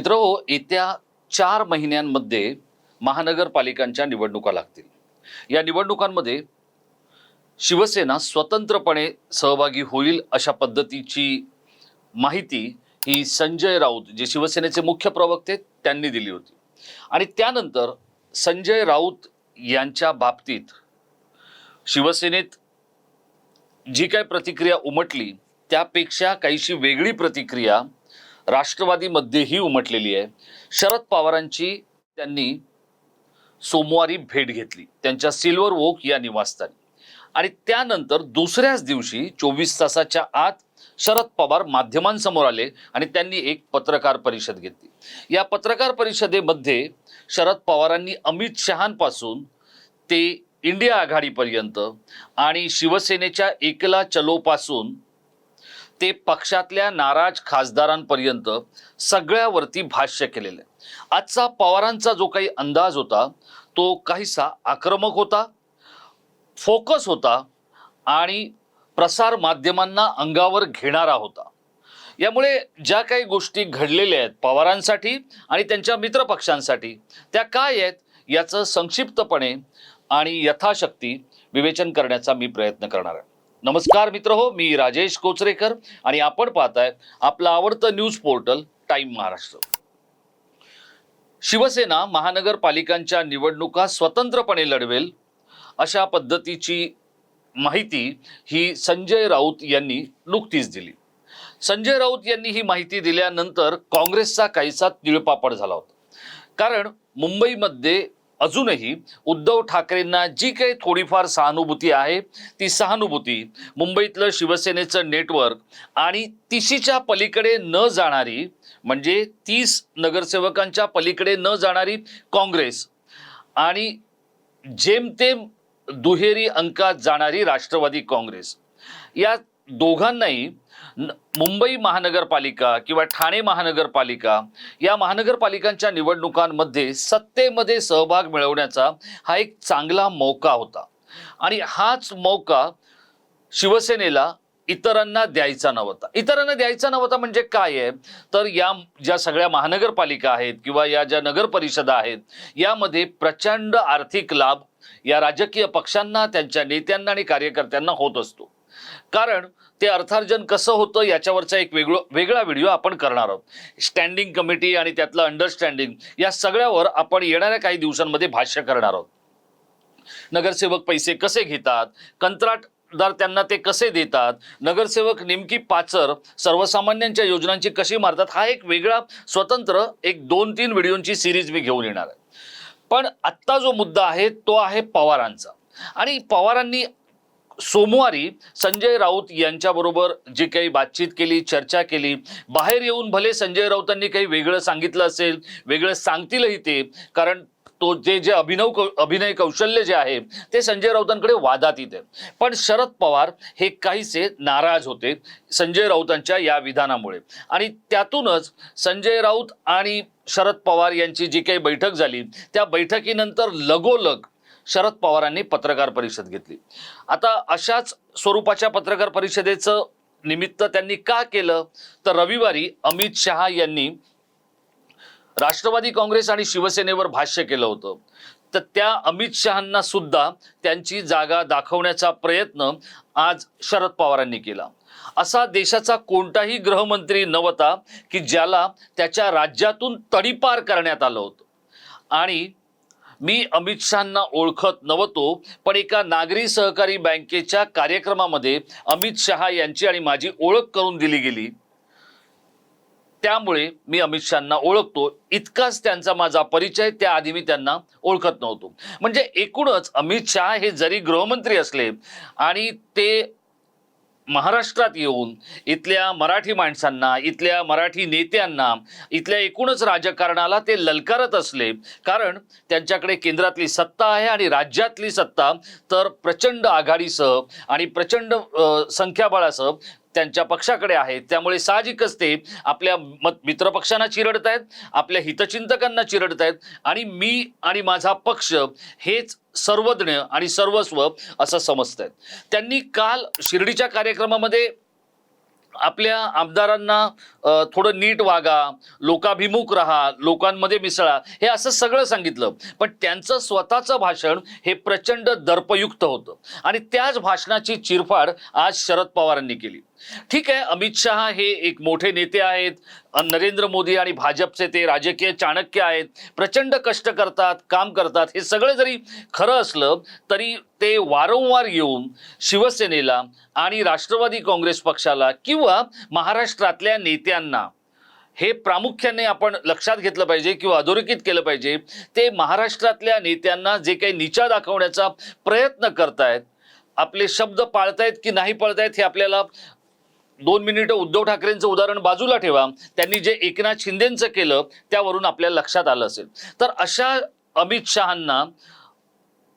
मित्र येत्या चार महिन्यांमध्ये महानगरपालिकांच्या निवडणुका लागतील. या निवडणुकांमध्ये शिवसेना स्वतंत्रपणे सहभागी होईल अशा पद्धतीची माहिती ही संजय राऊत जे शिवसेनेचे मुख्य प्रवक्ते त्यांनी दिली होती. आणि त्यानंतर संजय राऊत यांच्या बाबतीत शिवसेनेत जी काय प्रतिक्रिया उमटली त्यापेक्षा काहीशी वेगळी प्रतिक्रिया राष्ट्रवादीमध्येही उमटलेली आहे. शरद पवारांची त्यांनी सोमवारी भेट घेतली. त्यांच्या सिल्वर वोक या निवासस्थानी. आणि त्यानंतर दुसऱ्याच दिवशी चोवीस तासाच्या आत शरद पवार माध्यमांसमोर आले आणि त्यांनी एक पत्रकार परिषद घेतली. या पत्रकार परिषदेमध्ये शरद पवारांनी अमित शहांपासून ते इंडिया आघाडीपर्यंत आणि शिवसेनेच्या एकला चलोपासून ते पक्षातल्या नाराज खासदारांपर्यंत सगळ्यावरती भाष्य केलेलं आहे. आजचा पवारांचा जो काही अंदाज होता तो काहीसा आक्रमक होता फोकस होता आणि प्रसार माध्यमांना अंगावर घेणारा होता. यामुळे ज्या काही गोष्टी घडलेल्या आहेत पवारांसाठी आणि त्यांच्या मित्रपक्षांसाठी त्या काय आहेत याचं संक्षिप्तपणे आणि यथाशक्ती विवेचन करण्याचा मी प्रयत्न करणार आहे. नमस्कार मित्र हो मी राजेश कोचरेकर आणि आपण पाहताय आपलं आवडतं news portal time Maharashtra. Shiv Sena महानगरपालिकांच्या निवडणुका स्वतंत्रपणे लढवेल अशा पद्धतीची माहिती ही संजय राऊत यांनी नुकतीच दिली. संजय राऊत यांनी ही माहिती दिल्यानंतर काँग्रेसचा काहीसा तिळपापड झाला होता. कारण मुंबईमध्ये अजूनही उद्धव ठाकरेंना जी काही थोडीफार सहानुभूती आहे ती सहानुभूती मुंबईतलं शिवसेनेचं नेटवर्क आणि तिशीच्या पलीकडे न जाणारी म्हणजे तीस नगरसेवकांच्या पलीकडे न जाणारी काँग्रेस आणि जेमतेम दुहेरी अंकात जाणारी राष्ट्रवादी काँग्रेस. या दोघांनाही मुंबई महानगरपालिका किंवा ठाणे महानगरपालिका या महानगरपालिकांच्या निवडणुकांमध्ये सत्तेमध्ये सहभाग मिळवण्याचा हा एक चांगला मौका होता. आणि हाच मौका शिवसेनेला इतरांना द्यायचा नव्हता. इतरांना द्यायचा नव्हता म्हणजे काय आहे? तर या ज्या सगळ्या महानगरपालिका आहेत किंवा या ज्या नगर परिषदा आहेत यामध्ये प्रचंड आर्थिक लाभ या राजकीय पक्षांना त्यांच्या नेत्यांना आणि कार्यकर्त्यांना होत असतो. कारण ते अर्थार्जन कसं होतं याच्यावरचा एक वेगळं वेगळा व्हिडिओ आपण करणार आहोत. स्टँडिंग कमिटी आणि त्यातलं अंडरस्टँडिंग या सगळ्यावर आपण येणाऱ्या काही दिवसांमध्ये भाष्य करणार आहोत. नगरसेवक पैसे कसे घेतात? कंत्राटदार त्यांना ते कसे देतात? नगरसेवक नेमकी पाचर सर्वसामान्यांच्या योजनांची कशी मारतात? हा एक वेगळा स्वतंत्र एक दोन तीन व्हिडिओंची सिरीज मी घेऊन येणार आहे. पण आत्ता जो मुद्दा आहे तो आहे पवारांचा. आणि पवारांनी सोमवारी संजय राऊत यांच्याबरोबर जी काही बातचीत केली चर्चा केली बाहेर येऊन भले संजय राऊतांनी काही वेगळं सांगितलं असेल वेगळं सांगतीलही ते कारण तो जे जे अभिनव कौ अभिनय कौशल्य जे आहे ते संजय राऊतांकडे वादात येते. पण शरद पवार हे काहीसे नाराज होते संजय राऊतांच्या या विधानामुळे. आणि त्यातूनच संजय राऊत आणि शरद पवार यांची जी काही बैठक झाली त्या बैठकीनंतर लगोलग शरद पवारांनी पत्रकार परिषद घेतली. आता अशाच स्वरूपाच्या पत्रकार परिषदेचं निमित्त त्यांनी का केलं? तर रविवारी अमित शहा यांनी राष्ट्रवादी काँग्रेस आणि शिवसेनेवर भाष्य केलं होतं. तर त्या अमित शहांना सुद्धा त्यांची जागा दाखवण्याचा प्रयत्न आज शरद पवारांनी केला. असा देशाचा कोणताही गृहमंत्री नव्हता की ज्याला त्याच्या राज्यातून तडीपार करण्यात आलं होतं. आणि मी अमित शहांना ओळखत नव्हतो पण एका नागरी सहकारी बँकेच्या कार्यक्रमामध्ये अमित शहा यांची आणि माझी ओळख करून दिली गेली. त्यामुळे मी अमित शहांना ओळखतो. इतकाच त्यांचा माझा परिचय त्याआधी मी त्यांना ओळखत नव्हतो. म्हणजे एकूणच अमित शहा हे जरी गृहमंत्री असले आणि ते महाराष्ट्रात येऊन इथल्या मराठी माणसांना इथल्या मराठी नेत्यांना इथल्या एकूणच राजकारणाला ते ललकारत असले कारण त्यांच्याकडे केंद्रातली सत्ता आहे आणि राज्यातली सत्ता तर प्रचंड आघाडीसह आणि प्रचंड संख्याबळासह त्यांच्या पक्षाकडे आहेत त्यामुळे साहजिकच ते आपल्या मत मित्रपक्षांना चिरडत आहेत आपल्या हितचिंतकांना चिरडत आहेत आणि मी आणि माझा पक्ष हेच सर्वज्ञ आणि सर्वस्व असं समजत आहेत त्यांनी काल शिर्डीच्या कार्यक्रमामध्ये आपल्या आमदारांना थोडं नीट वागा लोकाभिमुख राहा लोकांमध्ये मिसळा हे असं सगळं सांगितलं. पण त्यांचं स्वतःचं भाषण हे प्रचंड दर्पयुक्त होतं. आणि त्याच भाषणाची चिरफाड आज शरद पवारांनी केली. ठीक आहे अमित शहा हे एक मोठे नेते आहेत नरेंद्र मोदी आणि भाजपचे ते राजकीय चाणक्य आहेत प्रचंड कष्ट करतात काम करतात हे सगळं जरी खरं असलं तरी ते वारंवार येऊन शिवसेनेला आणि राष्ट्रवादी काँग्रेस पक्षाला किंवा महाराष्ट्रातल्या नेत्यांना हे प्रामुख्याने आपण लक्षात घेतलं पाहिजे किंवा अधोरेखित केलं पाहिजे ते महाराष्ट्रातल्या नेत्यांना जे काही निचा दाखवण्याचा प्रयत्न करतायत आपले शब्द पाळतायत की नाही पाळतायत हे आपल्याला दोन मिनिटं उद्धव ठाकरेंचं उदाहरण बाजूला ठेवा. त्यांनी जे एकनाथ शिंदेचं केलं त्यावरून आपल्या लक्षात आलं असेल. तर अशा अमित शहांना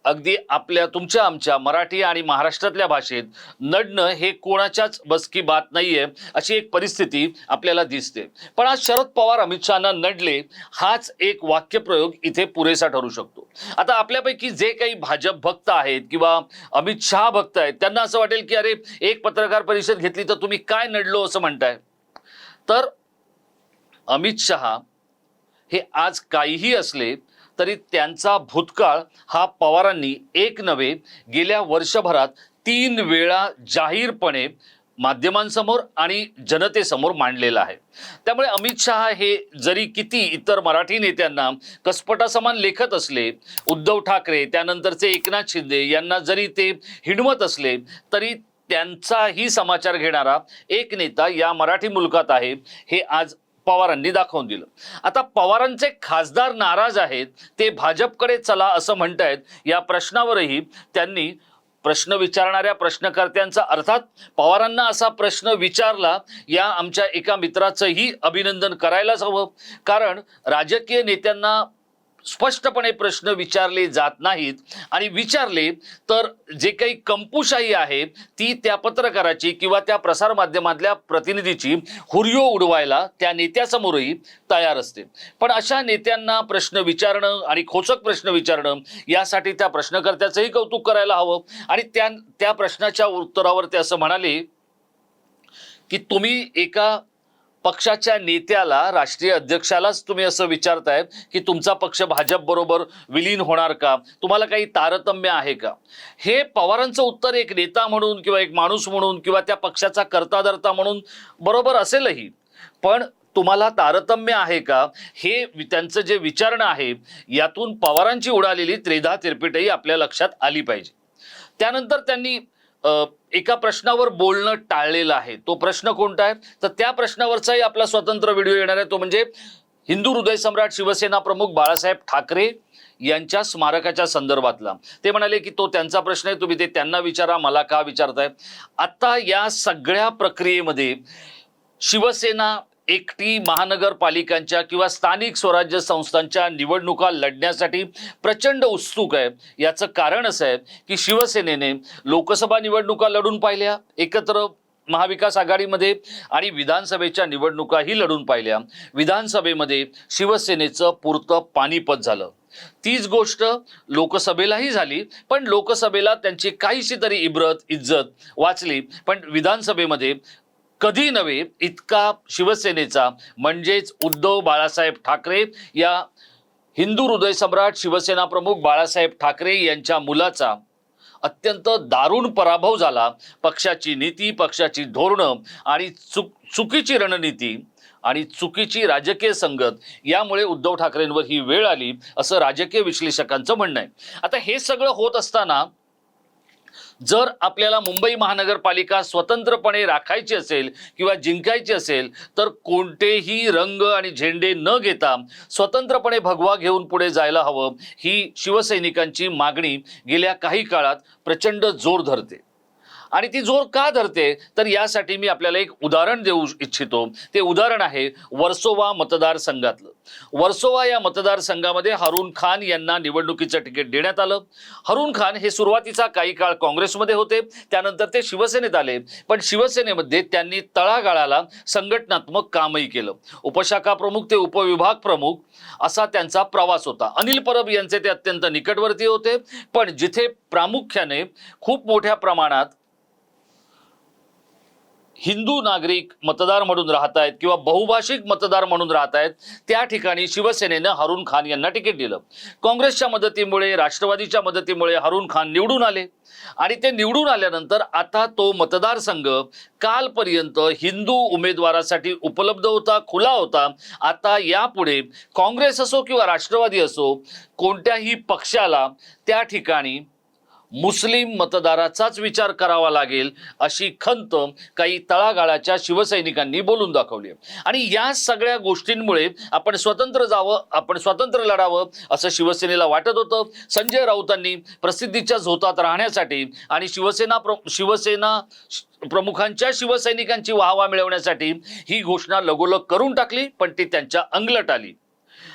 अगदी आपल्या तुमच्या आमच्या मराठी आणि महाराष्ट्रातल्या भाषेत नडणं हे कोणाच्याच बसकी बात नाहीये अशी एक परिस्थिती आपल्याला दिसते. पण आज शरद पवार अमित शहाना नडले हाच एक वाक्यप्रयोग इथे पुरेसा ठरू शकतो. आता आपल्यापैकी जे काही भाजप भक्त आहेत किंवा अमित शहा भक्त आहेत त्यांना असं वाटेल की अरे एक पत्रकार परिषद घेतली तर तुम्ही काय नडलो असं म्हणताय? तर अमित शहा हे आज काहीही असले तरी त्यांचा भूतकाळ हा पवारांनी एक नव्हे गेल्या वर्षभरात तीन वेळा जाहीरपणे माध्यमांसमोर आणि जनतेसमोर मांडलेला आहे. त्यामुळे अमित शहा हे जरी किती इतर मराठी नेत्यांना कसपटासमान लेखत असले उद्धव ठाकरे त्यानंतरचे एकनाथ शिंदे यांना जरी ते हिणवत असले तरी त्यांचाही समाचार घेणारा एक नेता या मराठी मुलकात आहे हे आज पवारांनी दाखवून दिलं. आता पवारांचे खासदार नाराज आहेत ते भाजपकडे चला असं म्हणतायत या प्रश्नावरही त्यांनी प्रश्न विचारणाऱ्या प्रश्नकर्त्यांचा अर्थात पवारांना असा प्रश्न विचारला या आमच्या एका मित्राचंही अभिनंदन करायलाच हवं. कारण राजकीय नेत्यांना स्पष्टपणे प्रश्न विचारले जात नाहीत. आणि विचारले तर जे काही कंपुशाही आहे ती त्या पत्रकाराची किंवा त्या प्रसारमाध्यमातल्या प्रतिनिधीची हुरियो उडवायला त्या नेत्यासमोरही तयार असते. पण अशा नेत्यांना प्रश्न विचारणं आणि खोचक प्रश्न विचारणं यासाठी त्या प्रश्नकर्त्याचंही कौतुक करायला हवं. आणि त्या त्या प्रश्नाच्या उत्तरावर ते असं म्हणाले की तुम्ही एका पक्षाच्या नेत्याला राष्ट्रीय अध्यक्षालाच तुम्ही असं विचारताय की तुमचा पक्ष भाजप बरोबर विलीन होणार का? तुम्हाला काही तारतम्य आहे का? हे पवारांचं उत्तर एक नेता म्हणून किंवा एक माणूस म्हणून किंवा त्या पक्षाचा कर्ताधर्ता म्हणून बरोबर असेलही. पण तुम्हाला तारतम्य आहे का? हे त्यांचं जे विचारणं आहे यातून पवारांची उडालेली त्रेधा तिरपिटही आपल्या लक्षात आली पाहिजे. त्यानंतर त्यांनी एका प्रश्नावर बोलणं टाळलेलं आहे. तो प्रश्न कोणता आहे? तर त्या प्रश्नावरचाही आपला स्वतंत्र व्हिडिओ येणार आहे. तो म्हणजे हिंदू हृदय सम्राट शिवसेना प्रमुख बाळासाहेब ठाकरे यांच्या स्मारकाच्या संदर्भातला. ते म्हणाले की तो त्यांचा प्रश्न आहे. तुम्ही ते त्यांना विचारा मला का विचारताय? आता या सगळ्या प्रक्रियेमध्ये शिवसेना एकटी महानगरपालिकांच्या किंवा स्थानिक स्वराज्य संस्थांच्या निवडणुका लढण्यासाठी प्रचंड उत्सुक आहे. याचं कारण असं आहे की शिवसेनेने लोकसभा निवडणुका लढून पाहिल्या एकत्र महाविकास आघाडीमध्ये आणि विधानसभेच्या निवडणुकाही लढून पाहिल्या. विधानसभेमध्ये शिवसेनेचं पुरतं पानिपत झालं. तीच गोष्ट लोकसभेलाही झाली पण लोकसभेला त्यांची काहीशी तरी इब्रत इज्जत वाचली. पण विधानसभेमध्ये कधी नव्हे इतका शिवसेनेचा म्हणजेच उद्धव बाळासाहेब ठाकरे या हिंदू हृदय सम्राट शिवसेना प्रमुख बाळासाहेब ठाकरे यांच्या मुलाचा अत्यंत दारुण पराभव झाला. पक्षाची नीती पक्षाची धोरणं आणि चुक चुकीची रणनीती आणि चुकीची राजकीय संगत यामुळे उद्धव ठाकरेंवर ही वेळ आली असं राजकीय विश्लेषकांचं म्हणणं आहे. आता हे सगळं होत असताना जर आपल्याला मुंबई महानगरपालिका स्वतंत्रपणे राखायची असेल किंवा जिंकायची असेल तर कोणतेही रंग आणि झेंडे न घेता स्वतंत्रपणे भगवा घेऊन पुढे जायला हवं ही शिवसैनिकांची मागणी गेल्या काही काळात प्रचंड जोर धरते. आणि ती जोर का धरते? तर यासाठी मी आपल्याला एक उदाहरण देऊ इच्छितो. ते उदाहरण आहे वर्सोवा मतदारसंघातलं. वर्सोवा या मतदारसंघामध्ये हरून खान यांना निवडणुकीचं तिकीट देण्यात आलं. हरून खान हे सुरुवातीचा काही काळ काँग्रेसमध्ये होते. त्यानंतर ते शिवसेनेत आले. पण शिवसेनेमध्ये त्यांनी तळागाळाला संघटनात्मक कामही केलं. उपशाखा प्रमुख ते उपविभाग प्रमुख असा त्यांचा प्रवास होता. अनिल परब यांचे ते अत्यंत निकटवर्ती होते. पण जिथे प्रामुख्याने खूप मोठ्या प्रमाणात हिंदू नागरिक मतदार म्हणून राहत आहेत किंवा बहुभाषिक मतदार म्हणून राहत आहेत त्या ठिकाणी शिवसेनेनं हारून खान यांना तिकीट दिलं. काँग्रेसच्या मदतीमुळे राष्ट्रवादीच्या मदतीमुळे हारून खान निवडून आले. आणि ते निवडून आल्यानंतर आता तो मतदारसंघ कालपर्यंत हिंदू उमेदवारासाठी उपलब्ध होता खुला होता. आता यापुढे काँग्रेस असो किंवा राष्ट्रवादी असो कोणत्याही पक्षाला त्या ठिकाणी मुस्लिम मतदाराचाच विचार करावा लागेल अशी खंत काही तळागाळाच्या शिवसैनिकांनी बोलून दाखवली आहे. आणि या सगळ्या गोष्टींमुळे आपण स्वतंत्र जावं आपण स्वतंत्र लढावं असं शिवसेनेला वाटत होतं संजय राऊतांनी प्रसिद्धीच्या झोतात राहण्यासाठी आणि शिवसेना प्र शिवसेना प्रमुखांच्या शिवसैनिकांची वाहवा मिळवण्यासाठी ही घोषणा लगोलग करून टाकली पण ती त्यांच्या अंगलट आली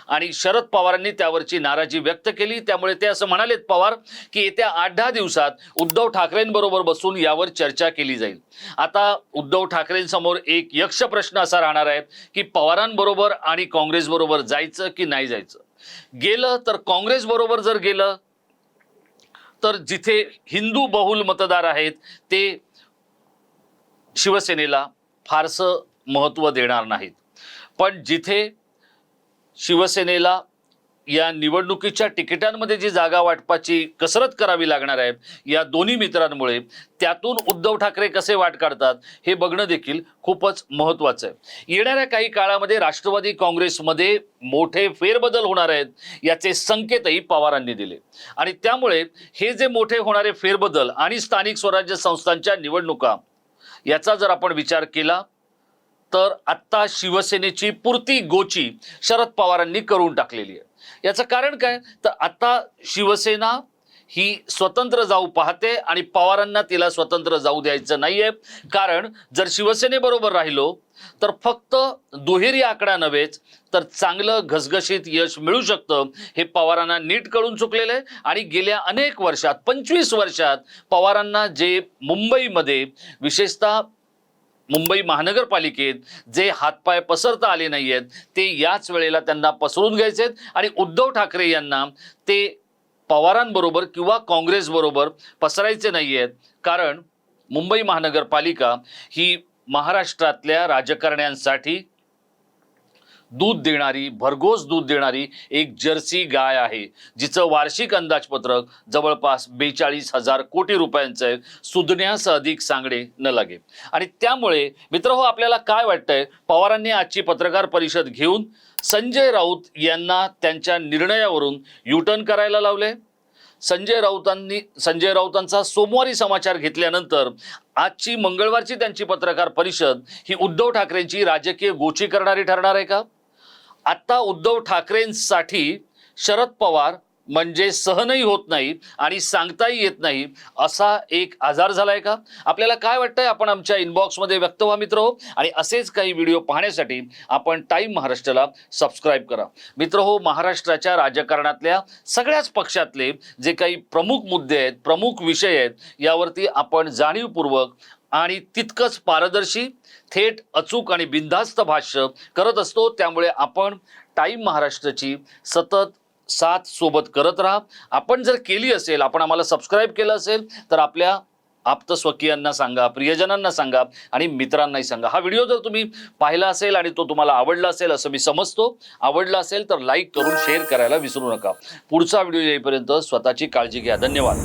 आणि शरद पवारांनी त्यावरची नाराजी व्यक्त केली. त्यामुळे ते असं म्हणालेत पवार की येत्या आठ दहा दिवसात उद्धव ठाकरेंबरोबर बसून यावर चर्चा केली जाईल. आता उद्धव ठाकरेंसमोर एक यक्ष प्रश्न असा राहणार आहे की पवारांबरोबर आणि काँग्रेसबरोबर जायचं की नाही जायचं? गेलं तर काँग्रेसबरोबर जर गेलं तर जिथे हिंदू बहुल मतदार आहेत ते शिवसेनेला फारसं महत्त्व देणार नाहीत. पण जिथे शिवसेनेला या निवडणुकीच्या तिकिटांमध्ये जी जागा वाटपाची कसरत करावी लागणार आहे या दोन्ही मित्रांमुळे त्यातून उद्धव ठाकरे कसे वाट काढतात हे बघणं देखील खूपच महत्त्वाचं आहे. येणाऱ्या काही काळामध्ये राष्ट्रवादी काँग्रेसमध्ये मोठे फेरबदल होणार आहेत याचे संकेतही पवारांनी दिले. आणि त्यामुळे हे जे मोठे होणारे फेरबदल आणि स्थानिक स्वराज्य संस्थांच्या निवडणुका याचा जर आपण विचार केला तर आत्ता शिवसेनेची पुरती गोची शरद पवारांनी करून टाकलेली आहे. याचं कारण काय? तर आत्ता शिवसेना ही स्वतंत्र जाऊ पाहते आणि पवारांना तिला स्वतंत्र जाऊ द्यायचं नाहीये. कारण जर शिवसेनेबरोबर राहिलो तर फक्त दुहेरी आकडा नव्हेच तर चांगलं घसघशीत यश मिळू शकतं हे पवारांना नीट कळून चुकलेलं आहे. आणि गेल्या अनेक वर्षात पंचवीस वर्षात पवारांना जे मुंबईमध्ये विशेषतः मुंबई महानगरपालिकेत जे हातपाय पसरता आले नाही आहेत ते याच वेळेला त्यांना पसरून घ्यायचे आहेत आणि उद्धव ठाकरे यांना ते पवारांबरोबर किंवा काँग्रेसबरोबर पसरायचे नाही आहेत कारण मुंबई महानगरपालिका ही महाराष्ट्रातल्या राजकारण्यांसाठी दूध देणारी भरघोस दूध देणारी एक जर्सी गाय आहे जिचं वार्षिक अंदाजपत्रक जवळपास बेचाळीस हजार कोटी रुपयांचं आहे सुधण्यास अधिक सांगणे न लागे. आणि त्यामुळे मित्र हो आपल्याला काय वाटतंय? पवारांनी आजची पत्रकार परिषद घेऊन संजय राऊत यांना त्यांच्या निर्णयावरून युटर्न करायला लावले. संजय राऊतांनी संजय राऊतांचा सोमवारी समाचार घेतल्यानंतर आजची मंगळवारची त्यांची पत्रकार परिषद ही उद्धव ठाकरेंची राजकीय गोची करणारी ठरणार आहे का? आत्ता उद्धव ठाकरेंसाठी शरद पवार म्हणजे सहनही होत नाही आणि सांगताही येत नाही असा एक आजार झालाय का? आपल्याला काय वाटतंय? आपण आमच्या इनबॉक्समध्ये व्यक्त व्हा मित्र हो. आणि असेच काही व्हिडिओ पाहण्यासाठी आपण टाईम महाराष्ट्राला सबस्क्राईब करा. मित्र हो महाराष्ट्राच्या राजकारणातल्या सगळ्याच पक्षातले जे काही प्रमुख मुद्दे आहेत प्रमुख विषय आहेत यावरती आपण जाणीवपूर्वक आणि तितकंच पारदर्शी थेट अचूक आणि बिनधास्त भाष्य करत असतो. त्यामुळे आपण टाईम महाराष्ट्राची सतत साथ सोबत करत राहा. आपण जर केली असेल आपण आम्हाला सबस्क्राईब केलं असेल तर आपल्या आप्त स्वकीयांना सांगा प्रियजनांना सांगा आणि मित्रांनाही सांगा. हा व्हिडिओ जर तुम्ही पाहिला असेल आणि तो तुम्हाला आवडला असेल असं मी समजतो. आवडला असेल तर लाईक करून शेअर करायला विसरू नका. पुढचा व्हिडिओ येईपर्यंत स्वतःची काळजी घ्या. धन्यवाद.